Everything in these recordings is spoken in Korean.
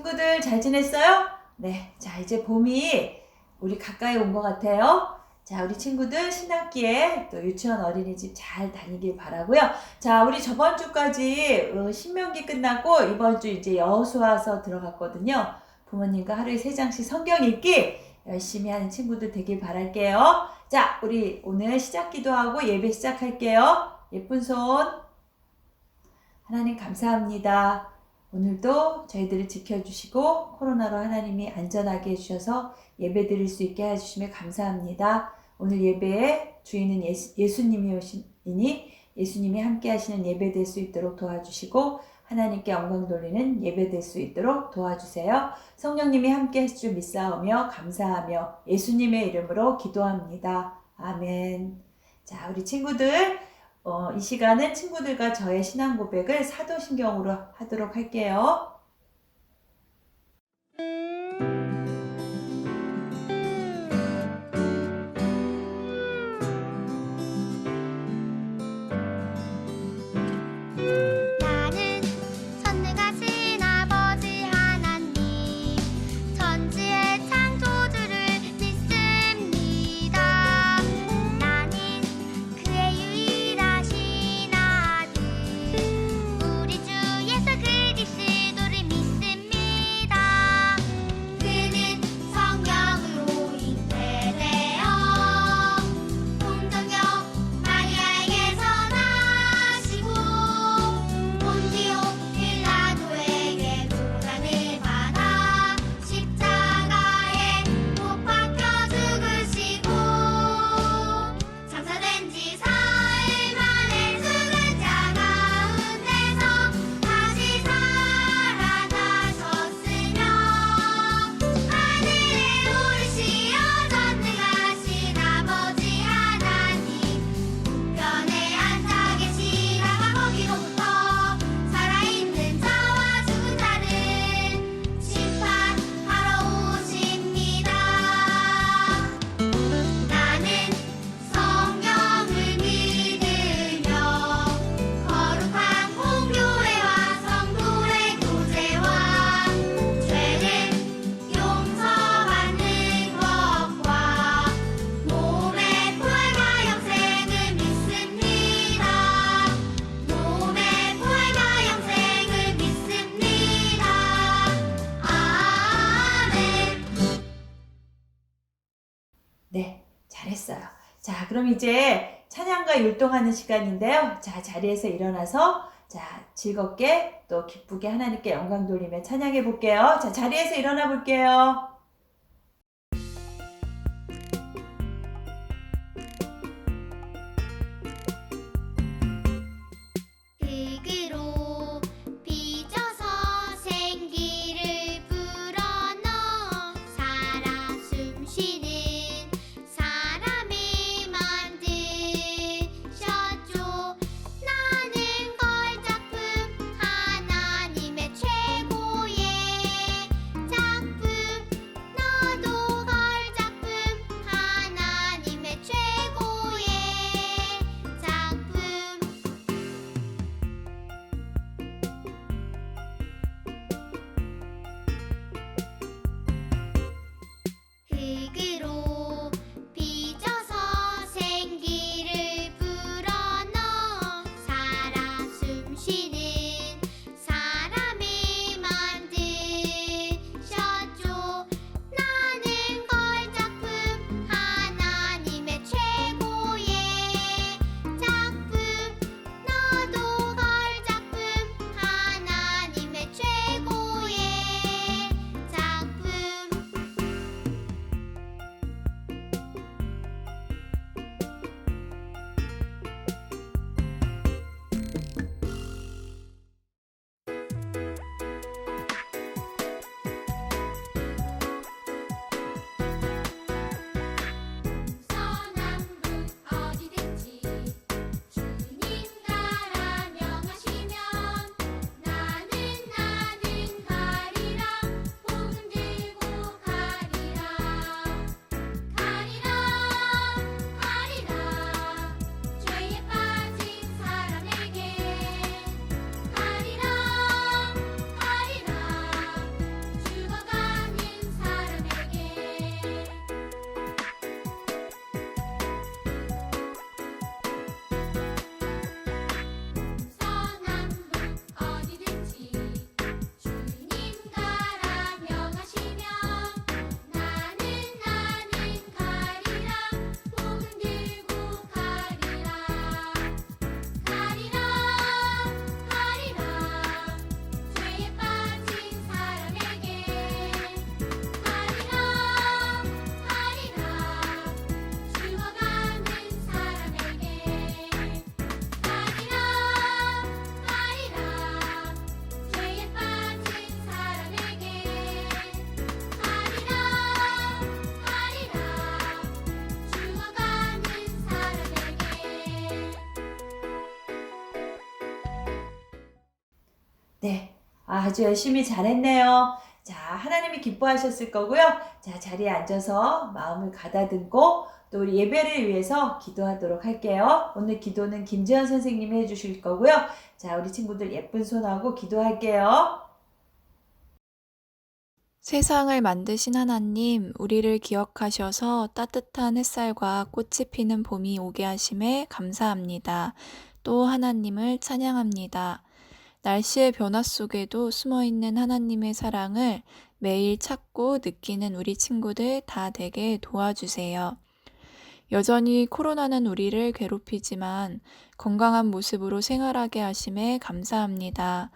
친구들 잘 지냈어요? 네. 자, 이제 봄이 우리 가까이 온 것 같아요. 자, 우리 친구들 신학기에 또 유치원 어린이집 잘 다니길 바라고요. 자, 우리 저번 주까지 어, 신명기 끝났고 이번 주 이제 여호수아서 들어갔거든요. 부모님과 하루에 세 장씩 성경 읽기 열심히 하는 친구들 되길 바랄게요. 자, 우리 오늘 시작 기도하고 예배 시작할게요. 예쁜 손. 하나님 감사합니다. 오늘도 저희들을 지켜주시고 코로나로 하나님이 안전하게 해주셔서 예배 드릴 수 있게 해주심에 감사합니다. 오늘 예배의 주인은 예수, 예수 님이 오시니 예수님이 함께 하시는 예배 될 수 있도록 도와주시고 하나님께 영광 돌리는 예배 될 수 있도록 도와주세요. 성령님이 함께 줄 믿사오며 감사하며 예수님의 이름으로 기도합니다. 아멘. 자, 우리 친구들 어, 이 시간은 친구들과 저의 신앙 고백을 사도신경으로 하도록 할게요. 그럼 이제 찬양과 율동하는 시간인데요. 자, 자리에서 일어나서 자, 즐겁게 또 기쁘게 하나님께 영광 돌리며 찬양해 볼게요. 자, 자리에서 일어나 볼게요. 네. 아주 열심히 잘했네요. 자, 하나님이 기뻐하셨을 거고요. 자, 자리에 앉아서 마음을 가다듬고 또 예배를 위해서 기도하도록 할게요. 오늘 기도는 김재현 선생님이 해주실 거고요. 자, 우리 친구들 예쁜 손하고 기도할게요. 세상을 만드신 하나님, 우리를 기억하셔서 따뜻한 햇살과 꽃이 피는 봄이 오게 하심에 감사합니다. 또 하나님을 찬양합니다. 날씨의 변화 속에도 숨어 있는 하나님의 사랑을 매일 찾고 느끼는 우리 친구들 다 되게 도와주세요. 여전히 코로나는 우리를 괴롭히지만 건강한 모습으로 생활하게 하심에 감사합니다.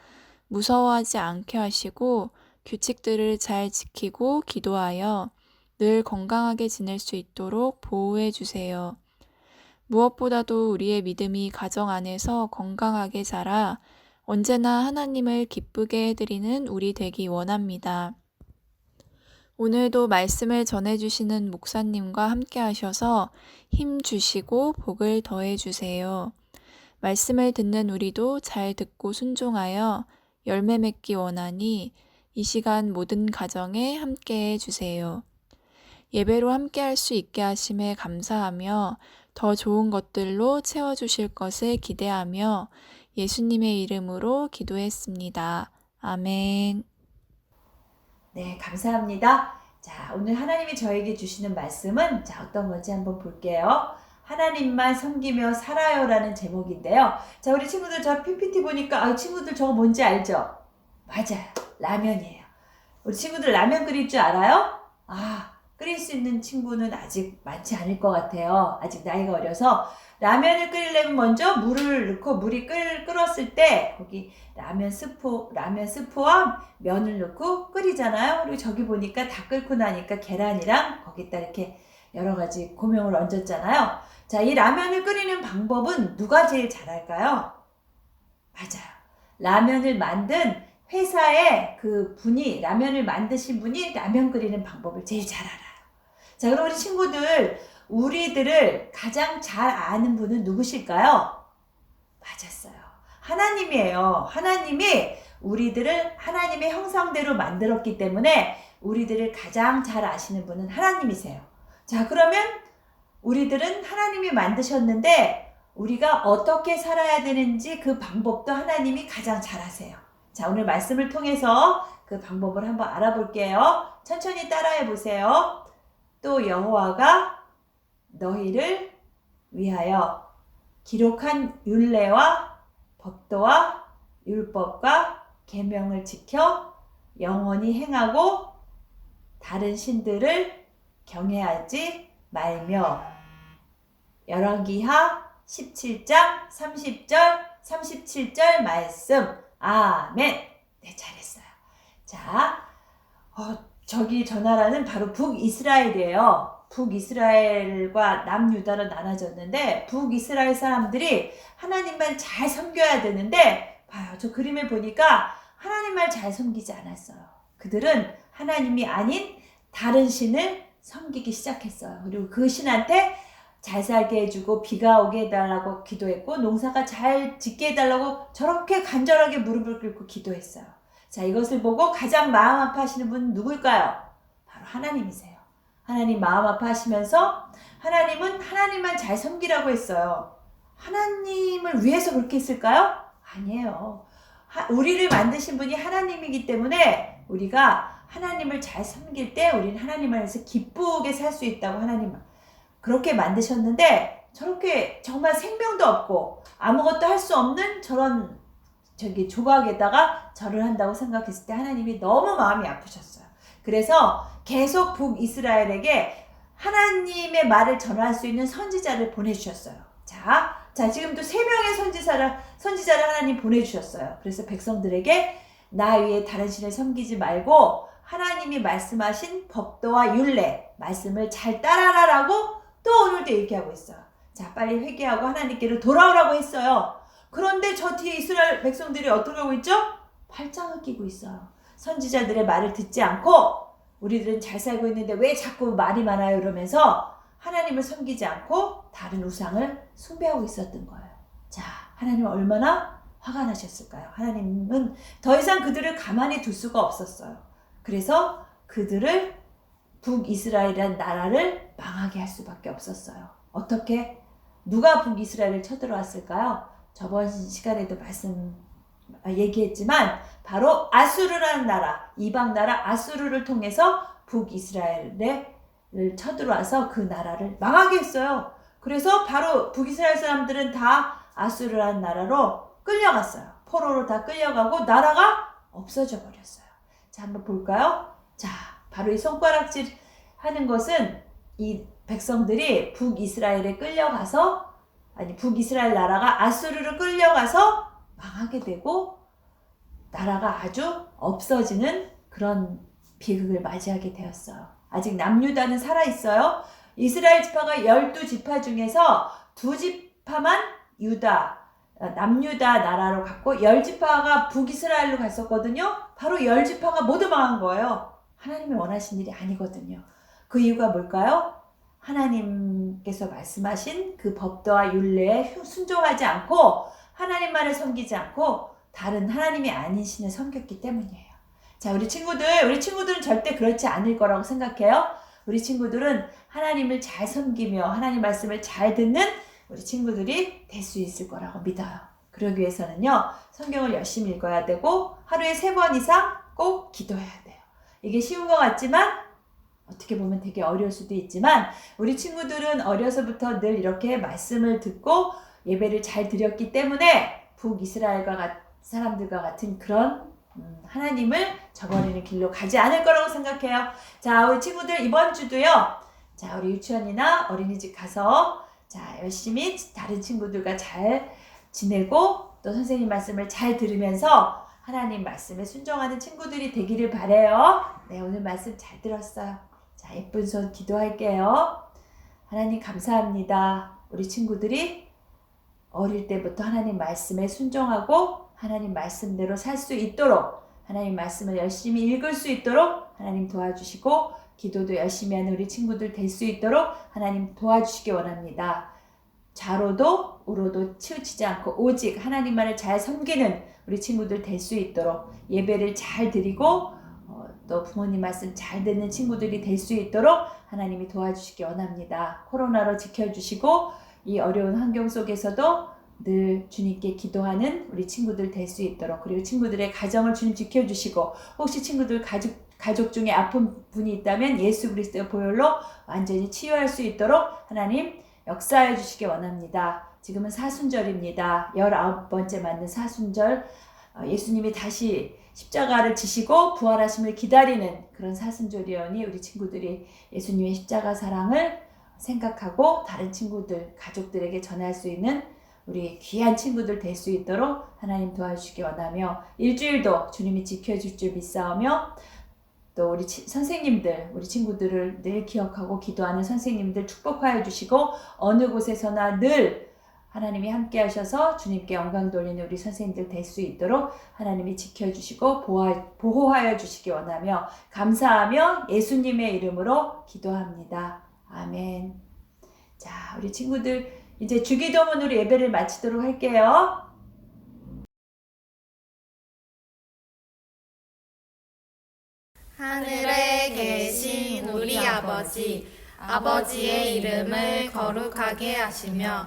무서워하지 않게 하시고 규칙들을 잘 지키고 기도하여 늘 건강하게 지낼 수 있도록 보호해 주세요. 무엇보다도 우리의 믿음이 가정 안에서 건강하게 자라 언제나 하나님을 기쁘게 해드리는 우리 되기 원합니다. 오늘도 말씀을 전해주시는 목사님과 함께 하셔서 힘 주시고 복을 더해 주세요. 말씀을 듣는 우리도 잘 듣고 순종하여 열매 맺기 원하니 이 시간 모든 가정에 함께 해 주세요. 예배로 함께 할 수 있게 하심에 감사하며 더 좋은 것들로 채워주실 것을 기대하며 예수님의 이름으로 기도했습니다. 아멘. 네, 감사합니다. 자, 오늘 하나님이 저에게 주시는 말씀은 자, 어떤 건지 한번 볼게요. 하나님만 섬기며 살아요라는 제목인데요. 자, 우리 친구들 저 PPT 보니까 아, 친구들 저거 뭔지 알죠? 맞아요. 라면이에요. 우리 친구들 라면 끓일 줄 알아요? 아, 끓일 수 있는 친구는 아직 많지 않을 것 같아요. 아직 나이가 어려서 라면을 끓이려면 먼저 물을 넣고 물이 끓, 끓었을 때 거기 라면 스프 라면 스프와 면을 넣고 끓이잖아요. 그리고 저기 보니까 다 끓고 나니까 계란이랑 거기다 이렇게 여러 가지 고명을 얹었잖아요. 자, 이 라면을 끓이는 방법은 누가 제일 잘할까요? 맞아요. 라면을 만든 회사의 그 분이 라면을 만드신 분이 라면 끓이는 방법을 제일 잘 알아요. 자, 그럼 우리 친구들 우리들을 가장 잘 아는 분은 누구실까요? 맞았어요. 하나님이에요. 하나님이 우리들을 하나님의 형상대로 만들었기 때문에 우리들을 가장 잘 아시는 분은 하나님이세요. 자, 그러면 우리들은 하나님이 만드셨는데 우리가 어떻게 살아야 되는지 그 방법도 하나님이 가장 잘 아세요. 자, 오늘 말씀을 통해서 그 방법을 한번 알아볼게요. 천천히 따라해 보세요. 또 여호와가 너희를 위하여 기록한 율례와 법도와 율법과 계명을 지켜 영원히 행하고 다른 신들을 경외하지 말며 열왕기하 17장 30절 37절 말씀 아멘. 네 잘했어요. 자 어, 저기 저 나라는 바로 북이스라엘이에요. 북이스라엘과 남유다로 나눠졌는데 북이스라엘 사람들이 하나님만 잘 섬겨야 되는데 봐요. 저 그림을 보니까 하나님만 잘 섬기지 않았어요. 그들은 하나님이 아닌 다른 신을 섬기기 시작했어요. 그리고 그 신한테 잘 살게 해주고 비가 오게 해달라고 기도했고 농사가 잘 짓게 해달라고 저렇게 간절하게 무릎을 꿇고 기도했어요 자 이것을 보고 가장 마음 아파하시는 분은 누굴까요? 바로 하나님이세요 하나님 마음 아파하시면서 하나님은 하나님만 잘 섬기라고 했어요. 하나님을 위해서 그렇게 했을까요? 아니에요. 하- 우리를 만드신 분이 하나님이기 때문에 우리가 하나님을 잘 섬길 때 우리는 하나님 안에서 기쁘게 살 수 있다고 하나님 그렇게 만드셨는데 저렇게 정말 생명도 없고 아무것도 할 수 없는 저런 저기 조각에다가 절을 한다고 생각했을 때 하나님이 너무 마음이 아프셨어요. 그래서 계속 북이스라엘에게 하나님의 말을 전할 수 있는 선지자를 보내주셨어요. 자, 자 지금도 세 명의 선지자를 선지자를 하나님 보내주셨어요. 그래서 백성들에게 나 위에 다른 신을 섬기지 말고 하나님이 말씀하신 법도와 율례 말씀을 잘 따라라라고 또 오늘도 얘기하고 있어요. 자, 빨리 회개하고 하나님께로 돌아오라고 했어요. 그런데 저 뒤에 이스라엘 백성들이 어떻게 하고 있죠? 팔짱을 끼고 있어요. 선지자들의 말을 듣지 않고 우리들은 잘 살고 있는데 왜 자꾸 말이 많아요 이러면서 하나님을 섬기지 않고 다른 우상을 숭배하고 있었던 거예요. 자, 하나님은 얼마나 화가 나셨을까요? 하나님은 더 이상 그들을 가만히 둘 수가 없었어요. 그래서 그들을 북이스라엘이라는 나라를 망하게 할 수밖에 없었어요. 어떻게? 누가 북이스라엘을 쳐들어왔을까요? 저번 시간에도 말씀 아, 얘기했지만 바로 아수르라는 나라, 이방 나라 아수르를 통해서 북이스라엘을 쳐들어와서 그 나라를 망하게 했어요. 그래서 바로 북이스라엘 사람들은 다 아수르라는 나라로 끌려갔어요. 포로로 다 끌려가고 나라가 없어져 버렸어요. 자, 한번 볼까요? 자, 바로 이 손가락질 하는 것은 이 백성들이 북이스라엘에 끌려가서 아니 북이스라엘 나라가 아수르로 끌려가서 망하게 되고 나라가 아주 없어지는 그런 비극을 맞이하게 되었어요. 아직 남유다는 살아 있어요. 이스라엘 지파가 12지파 중에서 두 지파만 유다 어, 남유다 나라로 갔고 열 지파가 북이스라엘로 갔었거든요. 바로 열 지파가 모두 망한 거예요. 하나님이 원하신 일이 아니거든요. 그 이유가 뭘까요? 하나님께서 말씀하신 그 법도와 율례에 순종하지 않고 하나님만을 섬기지 않고 다른 하나님이 아닌 신을 섬겼기 때문이에요. 자, 우리 친구들, 우리 친구들은 절대 그렇지 않을 거라고 생각해요. 우리 친구들은 하나님을 잘 섬기며 하나님 말씀을 잘 듣는 우리 친구들이 될 수 있을 거라고 믿어요. 그러기 위해서는요, 성경을 열심히 읽어야 되고, 하루에 세 번 이상 꼭 기도해야 돼요. 이게 쉬운 것 같지만, 어떻게 보면 되게 어려울 수도 있지만, 우리 친구들은 어려서부터 늘 이렇게 말씀을 듣고 예배를 잘 드렸기 때문에 북이스라엘과 같, 사람들과 같은 그런 음, 하나님을 저버리는 길로 가지 않을 거라고 생각해요. 자, 우리 친구들 이번 주도요. 자, 우리 유치원이나 어린이집 가서 자, 열심히 다른 친구들과 잘 지내고 또 선생님 말씀을 잘 들으면서 하나님 말씀에 순종하는 친구들이 되기를 바래요. 네, 오늘 말씀 잘 들었어요. 자, 예쁜 손 기도할게요. 하나님 감사합니다. 우리 친구들이 어릴 때부터 하나님 말씀에 순종하고 하나님 말씀대로 살 수 있도록 하나님 말씀을 열심히 읽을 수 있도록 하나님 도와주시고 기도도 열심히 하는 우리 친구들 될 수 있도록 하나님 도와주시기 원합니다. 좌로도 우로도 치우치지 않고 오직 하나님만을 잘 섬기는 우리 친구들 될 수 있도록 예배를 잘 드리고 어, 또 부모님 말씀 잘 듣는 친구들이 될 수 있도록 하나님이 도와주시기 원합니다. 코로나로 지켜주시고 이 어려운 환경 속에서도 늘 주님께 기도하는 우리 친구들 될 수 있도록 그리고 친구들의 가정을 주님 지켜주시고 혹시 친구들 가족 가족 중에 아픈 분이 있다면 예수 그리스도의 보혈로 완전히 치유할 수 있도록 하나님 역사해 주시기 원합니다. 지금은 사순절입니다. 19번째 맞는 사순절 어, 예수님이 다시 십자가를 지시고 부활하심을 기다리는 그런 사순절이오니 우리 친구들이 예수님의 십자가 사랑을 생각하고 다른 친구들, 가족들에게 전할 수 있는 우리 귀한 친구들 될 수 있도록 하나님 도와주시기 원하며 일주일도 주님이 지켜줄 줄 믿사오며 또 우리 치- 선생님들, 우리 친구들을 늘 기억하고 기도하는 선생님들 축복하여 주시고 어느 곳에서나 늘 하나님이 함께 하셔서 주님께 영광 돌리는 우리 선생님들 될 수 있도록 하나님이 지켜주시고 보호, 보호하여 주시기 원하며 감사하며 예수님의 이름으로 기도합니다. 아멘. 자, 우리 친구들 이제 주기도문으로 예배를 마치도록 할게요. 하늘에 계신 우리 아버지, 아버지의 이름을 거룩하게 하시며,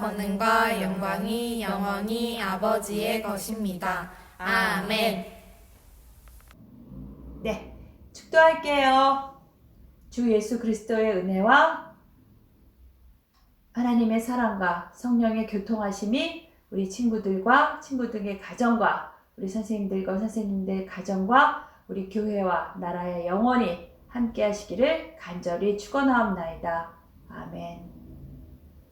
권능과 영광이 영원히 아버지의 것입니다. 아멘. 네, 축도할게요. 주 예수 그리스도의 은혜와 하나님의 사랑과 성령의 교통하심이 우리 친구들과 친구들의 가정과 우리 선생님들과 선생님들 가정과 우리 교회와 나라에 영원히 함께 하시기를 간절히 축원하옵나이다. 아멘.